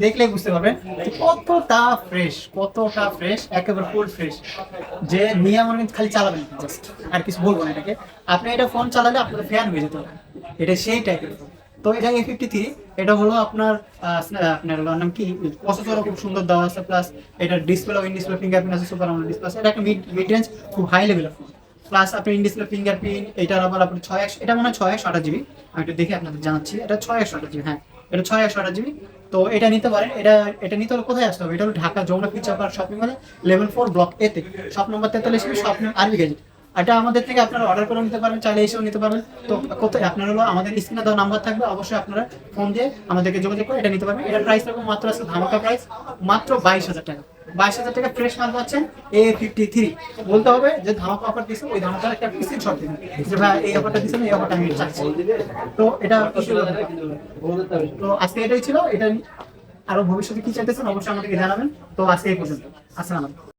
দেখলেই বুঝতে পারবেন কতটা ফ্রেশ কতটা ফ্রেশ একেবারে ফুল ফ্রেশ যে নিয়ে আমার কিন্তু খালি চালাবেন আর কিছু বলব না এটাকে। আপনি এটা ফোন চালালে আপনাদের ফ্যান হয়ে যেতে হবে। এটা সেই টাইপের ফোন তো এটা এ ফিফটি থ্রি এটা হলো আপনার আপনার নাম কি? প্রসেসরও খুব সুন্দর দেওয়া আছে প্লাস এটা ডিসপ্লে ইন ডিসপ্লে ফিঙ্গারপ্রিন্ট আছে সুপার ডিসপ্লে আছে। এটা একটা মিড মিড রেঞ্জ খুব হাই লেভেলের ফোন প্লাস আপনি ইন ফিঙ্গারপ্রিন্ট এটার আবার আপনি ছয় একশো, এটা মনে ছয় একশো আঠাশ জিবি আমি একটু দেখে আপনাদের জানাচ্ছি, এটা ছয় একশো আঠাশ জিবি হ্যাঁ এটা ছয় একশো আঠাশ জিবি তো এটা নিতে পারেন, এটা এটা নিতে হলে কোথায় আসতে হবে? এটা হলো Dhaka, Jamuna future park shopping মলে লেভেল ফোর ব্লক এতে শপ নম্বর তেতাল্লিশ শপ আরবি গেজেট এটা আমাদের থেকে আপনারা অর্ডার করে নিতে পারবেন চাইলে এসেও নিতে পারবেন তো কোথায় আপনার হলো, আমাদের স্ক্রিনে দেওয়া নাম্বার থাকবে, অবশ্যই আপনারা ফোন দিয়ে আমাদেরকে যোগাযোগ করে এটা নিতে পারবেন। এটার প্রাইস থাকবে মাত্র আছে ধামাকা প্রাইস মাত্র বাইশ হাজার টাকা। বাইশ হাজার টাকা ফ্রেশ মাল পাচ্ছেন এ ফিফটি থ্রি বলতে হবে যে ধামাকা অফার দিচ্ছে ওই ধামাকার একটা স্ক্রিন শট দিবেন যে ভাই, এই অফারটা দিচ্ছেন এই অফারটা আমি চাচ্ছি। তো এটা তো আজকে এটাই ছিল এটা আরও ভবিষ্যতে কি চাইতেছেন, অবশ্যই আমাদেরকে জানাবেন। তো আজকে এই পর্যন্ত। আসসালামু আলাইকুম।